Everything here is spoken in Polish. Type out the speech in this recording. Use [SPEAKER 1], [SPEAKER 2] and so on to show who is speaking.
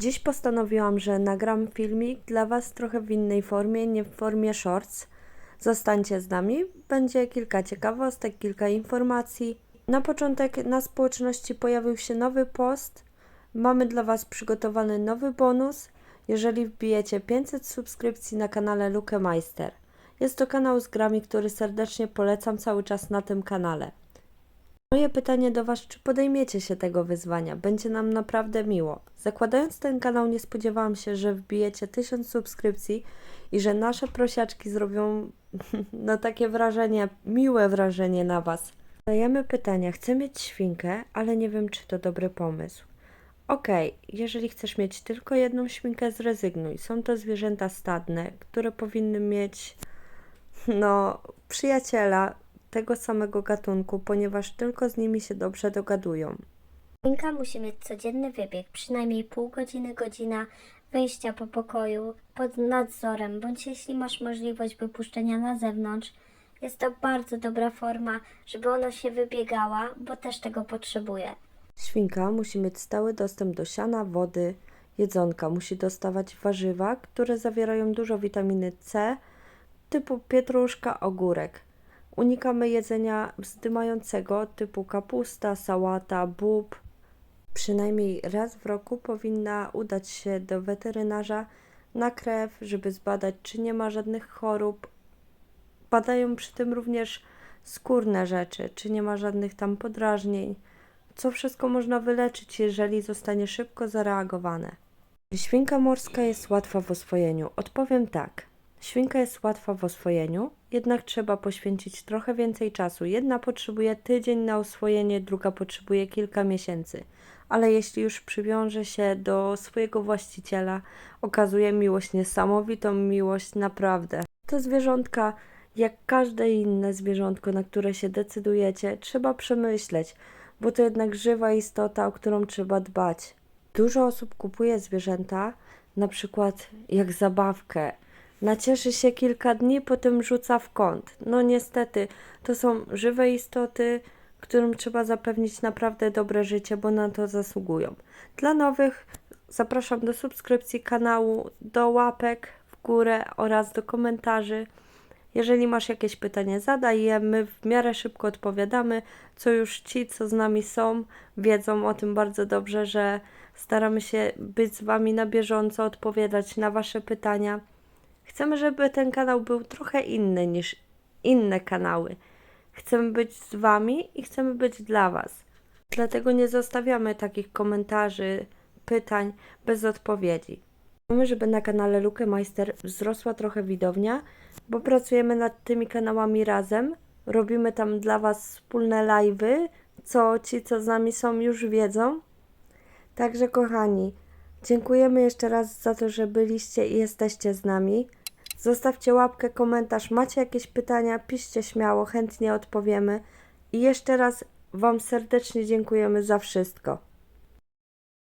[SPEAKER 1] Dziś postanowiłam, że nagram filmik dla Was trochę w innej formie, nie w formie shorts. Zostańcie z nami, będzie kilka ciekawostek, kilka informacji. Na początek na społeczności pojawił się nowy post. Mamy dla Was przygotowany nowy bonus, jeżeli wbijecie 500 subskrypcji na kanale Luke Meister. Jest to kanał z grami, który serdecznie polecam cały czas na tym kanale. Moje pytanie do Was, czy podejmiecie się tego wyzwania? Będzie nam naprawdę miło. Zakładając ten kanał, nie spodziewałam się, że wbijecie 1000 subskrypcji i że nasze prosiaczki zrobią no takie wrażenie, miłe wrażenie na Was. Zadajemy pytania. Chcę mieć świnkę, ale nie wiem, czy to dobry pomysł. Okej, jeżeli chcesz mieć tylko jedną świnkę, zrezygnuj. Są to zwierzęta stadne, które powinny mieć no, przyjaciela tego samego gatunku, ponieważ tylko z nimi się dobrze dogadują.
[SPEAKER 2] Świnka musi mieć codzienny wybieg, przynajmniej pół godziny, godzina wyjścia po pokoju pod nadzorem, bądź jeśli masz możliwość wypuszczenia na zewnątrz, jest to bardzo dobra forma, żeby ona się wybiegała, bo też tego potrzebuje.
[SPEAKER 1] Świnka musi mieć stały dostęp do siana, wody, jedzonka. Musi dostawać warzywa, które zawierają dużo witaminy C, typu pietruszka, ogórek. Unikamy jedzenia wzdymającego, typu kapusta, sałata, bób. Przynajmniej raz w roku powinna udać się do weterynarza na krew, żeby zbadać, czy nie ma żadnych chorób. Badają przy tym również skórne rzeczy, czy nie ma żadnych tam podrażnień co wszystko można wyleczyć, jeżeli zostanie szybko zareagowane. Świnka morska jest łatwa w oswojeniu? Odpowiem tak. Świnka jest łatwa w oswojeniu, jednak trzeba poświęcić trochę więcej czasu. Jedna potrzebuje tydzień na oswojenie, druga potrzebuje kilka miesięcy. Ale jeśli już przywiąże się do swojego właściciela, okazuje miłość niesamowitą miłość naprawdę. To zwierzątka, jak każde inne zwierzątko, na które się decydujecie, trzeba przemyśleć, bo to jednak żywa istota, o którą trzeba dbać. Dużo osób kupuje zwierzęta, na przykład jak zabawkę. Nacieszy się kilka dni, potem rzuca w kąt. No niestety, to są żywe istoty, którym trzeba zapewnić naprawdę dobre życie, bo na to zasługują. Dla nowych zapraszam do subskrypcji kanału, do łapek w górę oraz do komentarzy. Jeżeli masz jakieś pytanie, zadaj je, my w miarę szybko odpowiadamy, co już ci, co z nami są, wiedzą o tym bardzo dobrze, że staramy się być z Wami na bieżąco, odpowiadać na Wasze pytania. Chcemy, żeby ten kanał był trochę inny niż inne kanały. Chcemy być z Wami i chcemy być dla Was. Dlatego nie zostawiamy takich komentarzy, pytań bez odpowiedzi. Chcemy, żeby na kanale Luke Meister wzrosła trochę widownia, bo pracujemy nad tymi kanałami razem. Robimy tam dla Was wspólne live'y, co ci, co z nami są, już wiedzą. Także, kochani, dziękujemy jeszcze raz za to, że byliście i jesteście z nami. Zostawcie łapkę, komentarz. Macie jakieś pytania? Piszcie śmiało, chętnie odpowiemy. I jeszcze raz Wam serdecznie dziękujemy za wszystko.